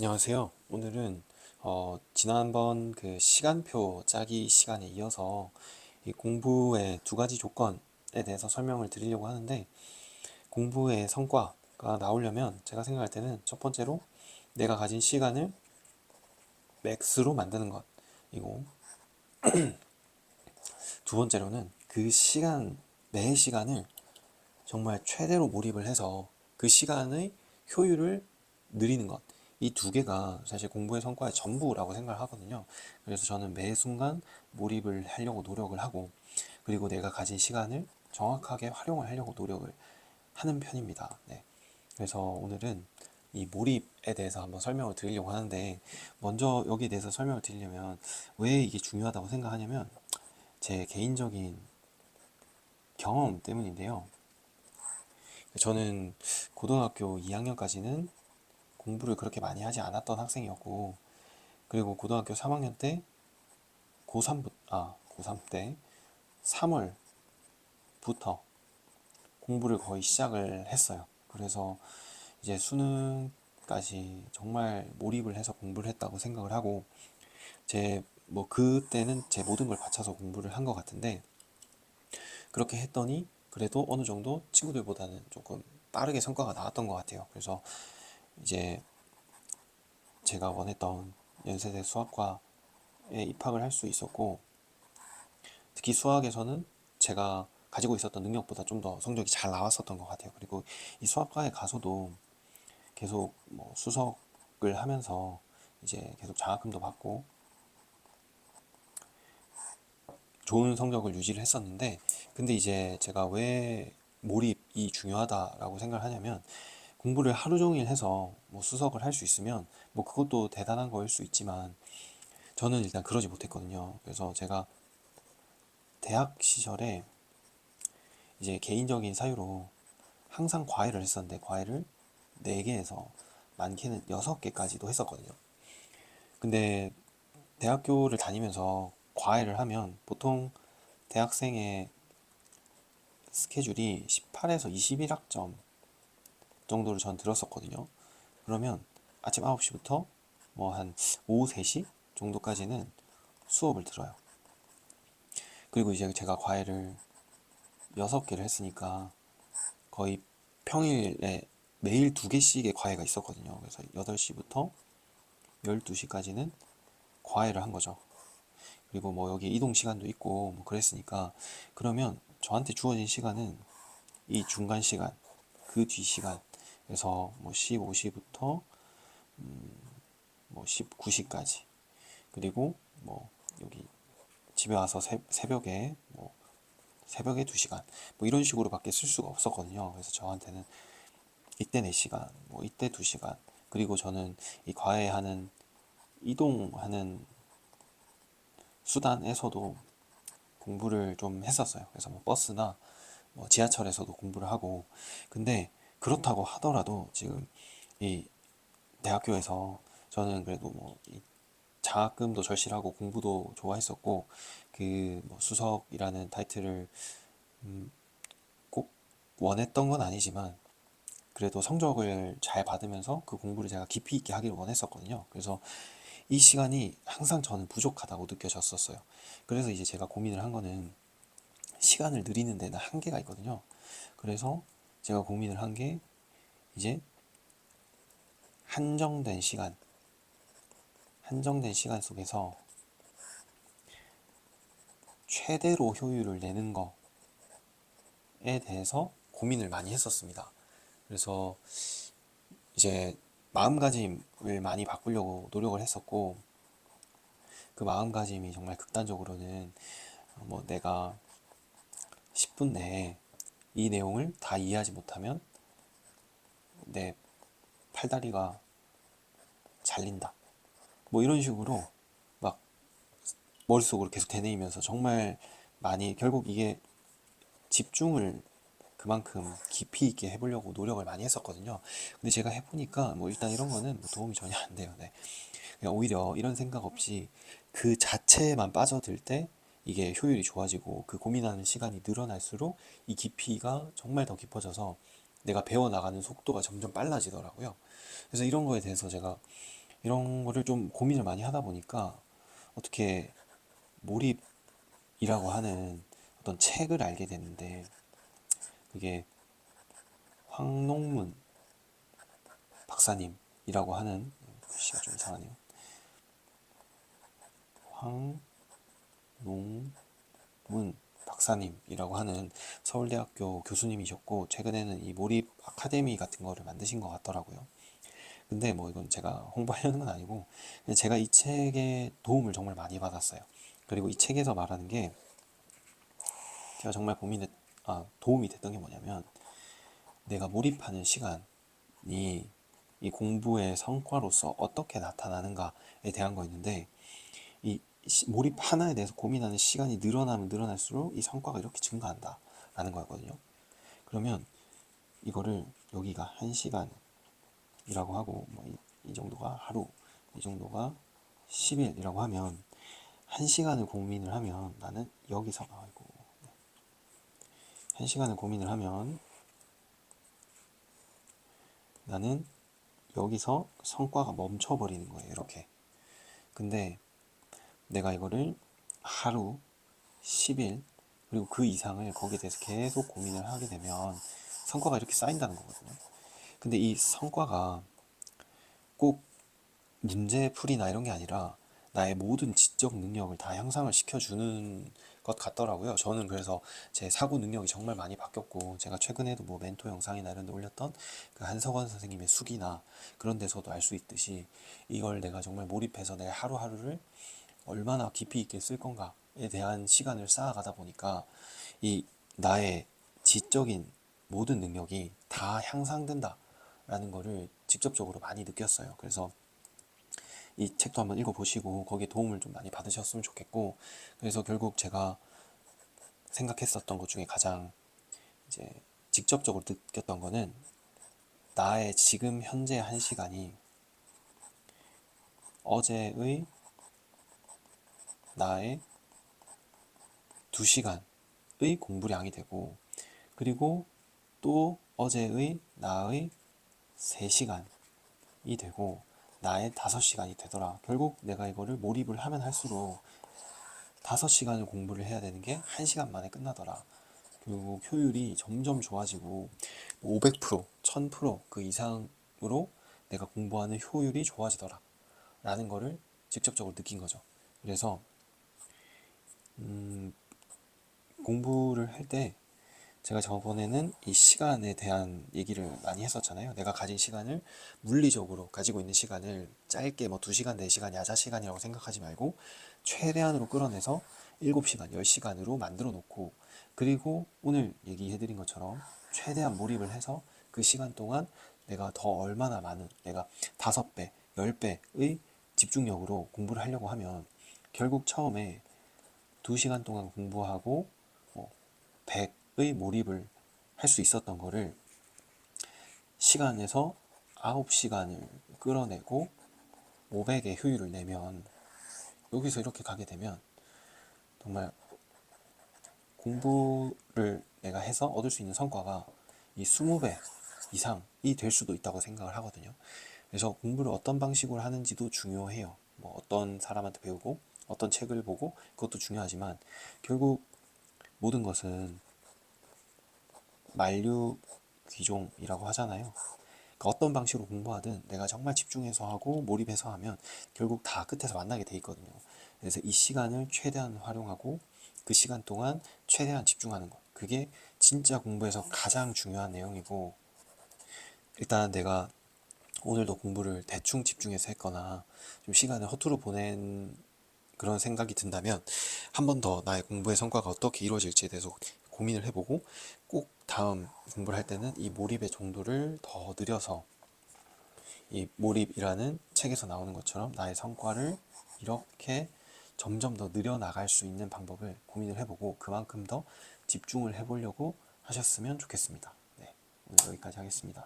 안녕하세요. 오늘은 어, 지난번 그 시간표 짜기 시간에 이어서 이 공부의 두 가지 조건에 대해서 설명을 드리려고 하는데 공부의 성과가 나오려면 제가 생각할 때는 첫 번째로 내가 가진 시간을 맥스로 만드는 것이고 두 번째로는 그 시간 매 시간을 정말 최대로 몰입을 해서 그 시간의 효율을 늘리는 것. 이 두 개가 사실 공부의 성과의 전부라고 생각을 하거든요. 그래서 저는 매 순간 몰입을 하려고 노력을 하고, 그리고 내가 가진 시간을 정확하게 활용을 하려고 노력을 하는 편입니다. 네. 그래서 오늘은 이 몰입에 대해서 한번 설명을 드리려고 하는데, 먼저 여기에 대해서 설명을 드리려면 왜 이게 중요하다고 생각하냐면, 제 개인적인 경험 때문인데요. 저는 고등학교 2학년까지는 공부를 그렇게 많이 하지 않았던 학생이었고, 그리고 고등학교 3학년 때, 고3부, 아, 고3 때, 3월부터 공부를 거의 시작을 했어요. 그래서 이제 수능까지 정말 몰입을 해서 공부를 했다고 생각을 하고, 제, 뭐, 그때는 제 모든 걸 바쳐서 공부를 한 것 같은데, 그렇게 했더니, 그래도 어느 정도 친구들보다는 조금 빠르게 성과가 나왔던 것 같아요. 그래서 이제 제가 원했던 연세대 수학과에 입학을 할 수 있었고, 특히 수학에서는 제가 가지고 있었던 능력보다 좀 더 성적이 잘 나왔었던 것 같아요. 그리고 이 수학과에 가서도 계속 뭐 수석을 하면서 이제 계속 장학금도 받고 좋은 성적을 유지를 했었는데, 근데 이제 제가 왜 몰입이 중요하다라고 생각을 하냐면, 공부를 하루 종일 해서 뭐 수석을 할 수 있으면 뭐 그것도 대단한 거일 수 있지만 저는 일단 그러지 못했거든요. 그래서 제가 대학 시절에 이제 개인적인 사유로 항상 과외를 했었는데 과외를 4개에서 많게는 6개까지도 했었거든요. 근데 대학교를 다니면서 과외를 하면 보통 대학생의 스케줄이 18에서 21학점 정도를 전 들었었거든요. 그러면 아침 9시부터 뭐 한 오후 3시 정도까지는 수업을 들어요. 그리고 이제 제가 과외를 6개를 했으니까 거의 평일에 매일 2개씩의 과외가 있었거든요. 그래서 8시부터 12시까지는 과외를 한 거죠. 그리고 뭐 여기 이동 시간도 있고 뭐 그랬으니까 그러면 저한테 주어진 시간은 이 중간 시간, 그 뒤 시간, 그래서 뭐 15시부터 음, 뭐 19시까지 그리고 뭐 여기 집에 와서 새, 새벽에 뭐 새벽에 2시간 뭐 이런 식으로 밖에 쓸 수가 없었거든요. 그래서 저한테는 이때 4시간, 뭐 이때 2시간 그리고 저는 이 과외하는 이동하는 수단에서도 공부를 좀 했었어요. 그래서 뭐 버스나 뭐 지하철에서도 공부를 하고 근데 그렇다고 하더라도 지금 이 대학교에서 저는 그래도 뭐이 장학금도 절실하고 공부도 좋아했었고 그 뭐 수석이라는 타이틀을 음, 꼭 원했던 건 아니지만 그래도 성적을 잘 받으면서 그 공부를 제가 깊이 있게 하기를 원했었거든요. 그래서 이 시간이 항상 저는 부족하다고 느껴졌었어요. 그래서 이제 제가 고민을 한 거는 시간을 늘리는 데는 한계가 있거든요. 그래서 제가 고민을 한 게 이제 한정된 시간, 한정된 시간 속에서 최대로 효율을 내는 거에 대해서 고민을 많이 했었습니다. 그래서 이제 마음가짐을 많이 바꾸려고 노력을 했었고, 그 마음가짐이 정말 극단적으로는 뭐 내가 10분 내에 이 내용을 다 이해하지 못하면 내 팔다리가 잘린다. 뭐 이런 식으로 막 머릿속으로 계속 되뇌이면서 정말 많이 결국 이게 집중을 그만큼 깊이 있게 해보려고 노력을 많이 했었거든요. 근데 제가 해보니까 뭐 일단 이런 거는 뭐 도움이 전혀 안 돼요. 네. 오히려 이런 생각 없이 그 자체에만 빠져들 때 이게 효율이 좋아지고 그 고민하는 시간이 늘어날수록 이 깊이가 정말 더 깊어져서 내가 배워나가는 속도가 점점 빨라지더라고요. 그래서 이런 거에 대해서 제가 이런 거를 좀 고민을 많이 하다 보니까 어떻게 몰입이라고 하는 어떤 책을 알게 됐는데 그게 황농문 박사님이라고 하는 글씨가 좀 이상하네요. 황 농문 박사님이라고 하는 서울대학교 교수님이셨고 최근에는 이 몰입 아카데미 같은 거를 만드신 것 같더라고요. 근데 뭐 이건 제가 홍보하려는 건 아니고 제가 이 책에 도움을 정말 많이 받았어요. 그리고 이 책에서 말하는 게 제가 정말 고민했, 아, 도움이 됐던 게 뭐냐면 내가 몰입하는 시간이 이 공부의 성과로서 어떻게 나타나는가에 대한 거였는데 이 시- 몰입 하나에 대해서 고민하는 시간이 늘어나면 늘어날수록 이 성과가 이렇게 증가한다 라는 거였거든요. 그러면 이거를 여기가 한 시간이라고 하고 뭐이 정도가 하루, 이 정도가 10일이라고 하면 한 시간을 고민을 하면 나는 여기서 아이고 한 시간을 고민을 하면 나는 여기서 성과가 멈춰버리는 거예요. 이렇게. 근데 내가 이거를 하루, 10일, 그리고 그 이상을 거기에 대해서 계속 고민을 하게 되면 성과가 이렇게 쌓인다는 거거든요. 근데 이 성과가 꼭 문제풀이나 이런 게 아니라 나의 모든 지적 능력을 다 향상을 시켜주는 것 같더라고요. 저는 그래서 제 사고 능력이 정말 많이 바뀌었고, 제가 최근에도 뭐 멘토 영상이나 이런 데 올렸던 그 한석원 선생님의 숙이나 그런 데서도 알 수 있듯이 이걸 내가 정말 몰입해서 내 하루하루를 얼마나 깊이 있게 쓸 건가에 대한 시간을 쌓아가다 보니까 이 나의 지적인 모든 능력이 다 향상된다라는 거를 직접적으로 많이 느꼈어요. 그래서 이 책도 한번 읽어보시고 거기에 도움을 좀 많이 받으셨으면 좋겠고 그래서 결국 제가 생각했었던 것 중에 가장 이제 직접적으로 느꼈던 거는 나의 지금 현재 한 시간이 어제의 나의 두 시간의 공부량이 되고 그리고 또 어제의 나의 세 시간이 되고 나의 다섯 시간이 되더라. 결국 내가 이거를 몰입을 하면 할수록 다섯 시간을 공부를 해야 되는 게한 시간 만에 끝나더라. 그리고 효율이 점점 좋아지고 500%, 1000%그 이상으로 내가 공부하는 효율이 좋아지더라. 라는 거를 직접적으로 느낀 거죠. 그래서 음, 공부를 할 때 제가 저번에는 이 시간에 대한 얘기를 많이 했었잖아요. 내가 가진 시간을 물리적으로 가지고 있는 시간을 짧게 뭐 2시간, 4시간, 야자 시간이라고 생각하지 말고 최대한으로 끌어내서 7시간, 10시간으로 만들어 놓고 그리고 오늘 얘기해 드린 것처럼 최대한 몰입을 해서 그 시간 동안 내가 더 얼마나 많은 내가 5배, 10배의 집중력으로 공부를 하려고 하면 결국 처음에 2시간 동안 공부하고 뭐 100의 몰입을 할 수 있었던 거를 시간에서 9시간을 끌어내고 500의 효율을 내면 여기서 이렇게 가게 되면 정말 공부를 내가 해서 얻을 수 있는 성과가 이 20배 이상이 될 수도 있다고 생각을 하거든요. 그래서 공부를 어떤 방식으로 하는지도 중요해요. 뭐 어떤 사람한테 배우고 어떤 책을 보고 그것도 중요하지만 결국 모든 것은 만류 귀종이라고 하잖아요. 그러니까 어떤 방식으로 공부하든 내가 정말 집중해서 하고 몰입해서 하면 결국 다 끝에서 만나게 돼 있거든요. 그래서 이 시간을 최대한 활용하고 그 시간 동안 최대한 집중하는 것. 그게 진짜 공부에서 가장 중요한 내용이고 일단 내가 오늘도 공부를 대충 집중해서 했거나 좀 시간을 허투루 보낸 그런 생각이 든다면 한 번 더 나의 공부의 성과가 어떻게 이루어질지에 대해서 고민을 해보고 꼭 다음 공부를 할 때는 이 몰입의 정도를 더 늘려서 이 몰입이라는 책에서 나오는 것처럼 나의 성과를 이렇게 점점 더 늘려나갈 수 있는 방법을 고민을 해보고 그만큼 더 집중을 해보려고 하셨으면 좋겠습니다. 네, 오늘 여기까지 하겠습니다.